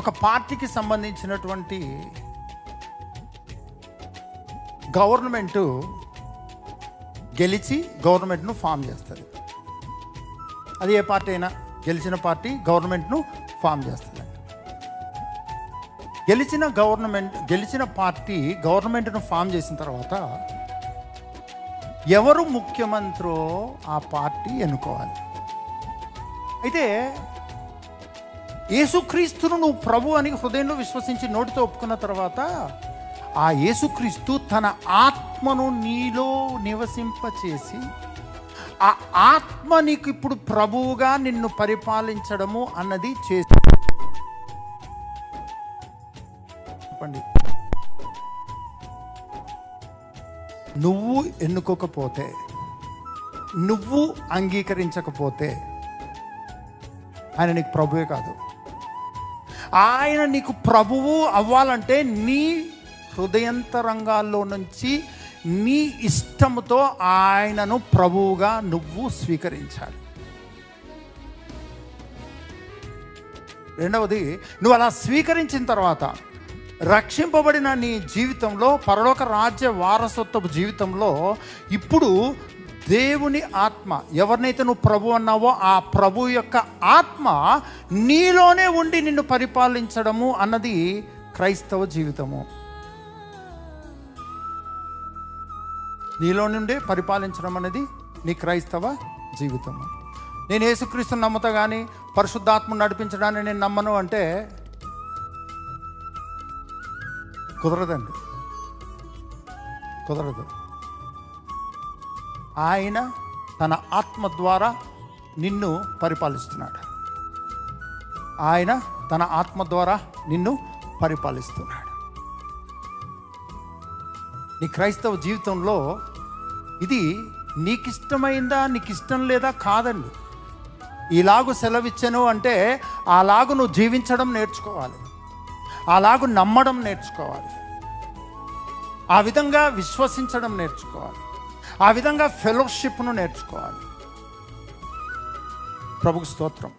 ఒక పార్టీకి సంబంధించినటువంటి గవర్నమెంటు గెలిచి గవర్నమెంట్ను ఫామ్ చేస్తుంది. అది ఏ పార్టీ అయినా గెలిచిన పార్టీ గవర్నమెంట్ను ఫామ్ చేస్తుంది గెలిచిన గవర్నమెంట్ గెలిచిన పార్టీ గవర్నమెంట్ను ఫామ్ చేసిన తర్వాత ఎవరు ముఖ్యమంత్రో ఆ పార్టీ ఎన్నుకోవాలి. అయితే యేసుక్రీస్తును నువ్వు ప్రభు అని హృదయంలో విశ్వసించి నోటితో ఒప్పుకున్న తర్వాత ఆ యేసుక్రీస్తు తన ఆత్మను నీలో నివసింపచేసి ఆ ఆత్మ నీకు ఇప్పుడు ప్రభువుగా నిన్ను పరిపాలించడము అన్నది చేసి చెప్పండి. నువ్వు ఎన్నుకోకపోతే నువ్వు అంగీకరించకపోతే ఆయన నీకు ప్రభువే కాదు. ఆయన నీకు ప్రభువు అవ్వాలంటే నీ హృదయంతరంగాల్లో నుంచి నీ ఇష్టముతో ఆయనను ప్రభువుగా నువ్వు స్వీకరించాలి. రెండవది నువ్వు అలా స్వీకరించిన తర్వాత రక్షింపబడిన నీ జీవితంలో పరలోక రాజ్య వారసత్వపు జీవితంలో ఇప్పుడు దేవుని ఆత్మ ఎవరినైతే నువ్వు ప్రభు అన్నావో ఆ ప్రభు యొక్క ఆత్మ నీలోనే ఉండి నిన్ను పరిపాలించడము అన్నది క్రైస్తవ జీవితము. నీలో నుండే పరిపాలించడం అనేది నీ క్రైస్తవ జీవితము. నేను యేసుక్రీస్తుని నమ్ముతా కానీ పరిశుద్ధాత్మను నడిపించడాన్ని నేను నమ్మను అంటే కుదరదండి. కుదరదు. ఆయన తన ఆత్మ ద్వారా నిన్ను పరిపాలిస్తున్నాడు. ఆయన తన ఆత్మ ద్వారా నిన్ను పరిపాలిస్తున్నాడు. నీ క్రైస్తవ జీవితంలో ఇది నీకు ఇష్టమైందా నీకు ఇష్టం లేదా కాదండి. ఇలాగు సెలవిచ్చను అంటే అలాగు నువ్వు జీవించడం నేర్చుకోవాలి. అలాగు నమ్మడం నేర్చుకోవాలి. ఆ విధంగా విశ్వసించడం నేర్చుకోవాలి. ఆ విధంగా ఫెలోషిప్ను నేర్చుకోవాలి. ప్రభుకు స్తోత్రం.